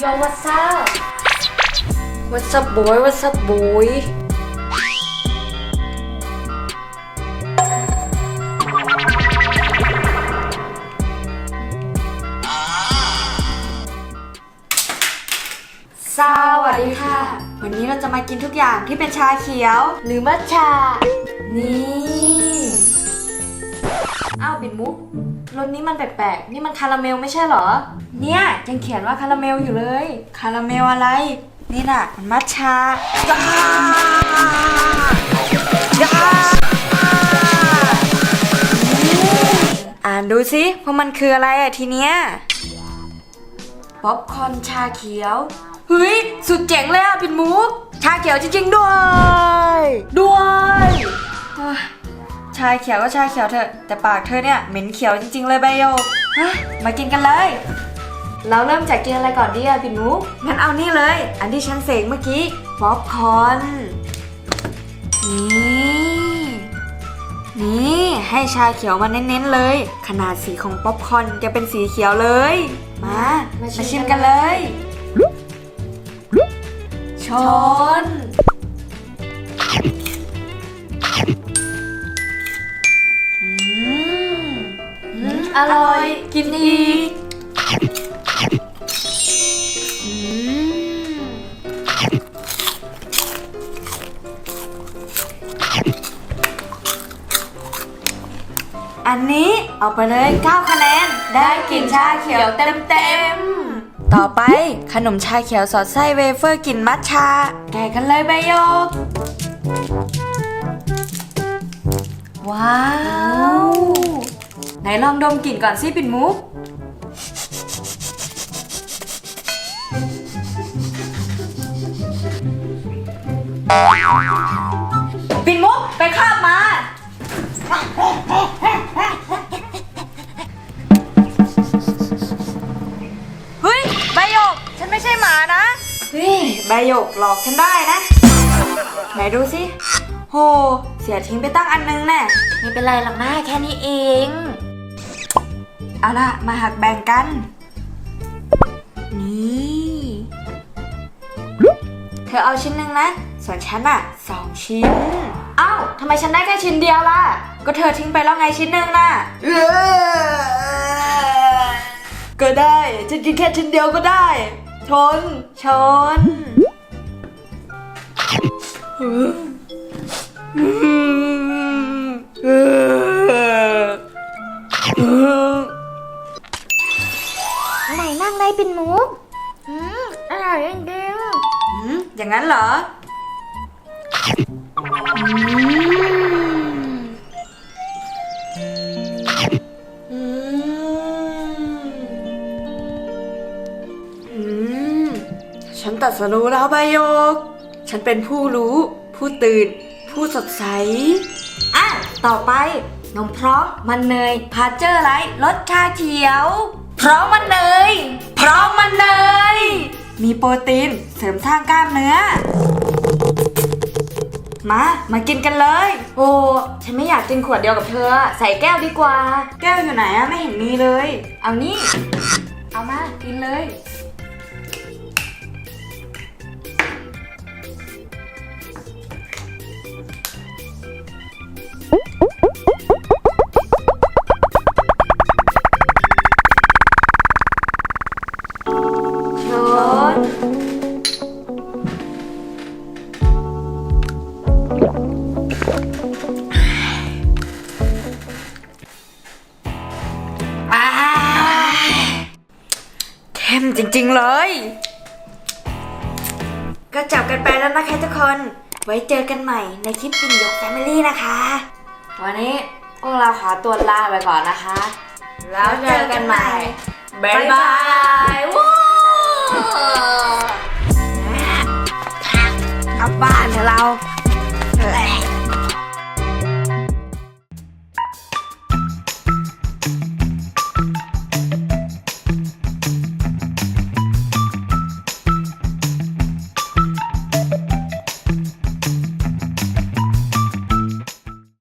Yo what's up What's up boy What's up boy สวัสดีค่ะ วันนี้เราจะมากินทุกอย่างที่เป็นชาเขียว หรือมัทฉะนี่ อ้าวบินมุกรสนี้มันแปลกๆ นี่มันคาราเมลไม่ใช่เหรอ เนี่ยยังเขียนว่าคาราเมลอยู่เลย คาราเมลอะไร นี่น่ะมันมัทฉะจ้าจ้าอ่านดูสิว่ามันคืออะไรอะทีเนี้ยป๊อปคอนชาเขียว เฮ้ย สุดเจ๋งเลยอะปิ่นมุก ชาเขียวจริงๆด้วย ด้วย ชาเขียวก็ชาเขียวเถอะแต่ปากเธอเนี่ยเหม็นเขียวจริง ๆ เลยใบโยกเฮ้ยมากินกันเลย เราเริ่มจากกินอะไรก่อนดีอะปิ่นมุกงั้นเอานี่เลย อันที่ฉันเสกเมื่อกี้ป๊อปคอร์นนี่นี่ให้ชาเขียวมาเน้นๆเลย ขนาดสีของป๊อปคอร์นจะเป็นสีเขียวเลย มามาชิมกันเลย ชน อร่อย กินอีกอืมอันนี้เอาไปเลย 9 คะแนน ได้กลิ่นชาเขียวเต็มเต็มๆต่อไปขนมชาเขียวสอดไส้เวเฟอร์กลิ่นมัทฉะแกะกันเลยใบยก ว้าว ไหนลองดมกลิ่นก่อนสิปิ่นมุก ปิ่นมุกไปคาบมา เฮ้ยใบหยก ฉันไม่ใช่หมานะ เฮ้ยใบหยกหลอกฉันได้นะ ไหนดูสิ โห เสียทิ้งไปตั้งอันนึงแน่ ไม่เป็นไรหรอกนะแค่นี้เอง เอาล่ะมาหักแบ่งกัน นี่ เธอเอาชิ้นหนึ่งนะ ส่วนฉันอะสองชิ้น เอ้าทำไมฉันได้แค่ชิ้นเดียวล่ะ ก็เธอทิ้งไปแล้วไงชิ้นหนึ่งน่ะ ก็ได้ ฉันกินแค่ชิ้นเดียวก็ได้ ชน ชนไหนนั่ เลยปิ่นมุกอืมอร่อยจริงอืมอย่างนั้นเหรออืมอืมฉันตัดสรู้แล้วใบโยก ฉันเป็นผู้รู้ ผู้ตื่น ผู้สดใส อะ ต่อไปนมพร้อมมันเนยพาเจอร์ไลท์รสชาเขียว พร้อมมันเนยพร้อมมันเนย มีโปรตีนเสริมสร้างกล้ามเนื้อ มา มากินกันเลย โอ้ ฉันไม่อยากกินขวดเดียวกับเธอ ใส่แก้วดีกว่า แก้วอยู่ไหนอะไม่เห็นมีเลย เอานี่ เอามา กินเลย จริง ๆ เลย ก็จบกันไปแล้วนะคะทุกคน ไว้เจอกันใหม่ในคลิปปิ่นหยกแฟมิลี่นะคะ วันนี้พวกเราขอตัวลาไปก่อนนะคะ แล้วเจอกันใหม่ บ๊ายบายวู้กลับบ้านเถอะเรา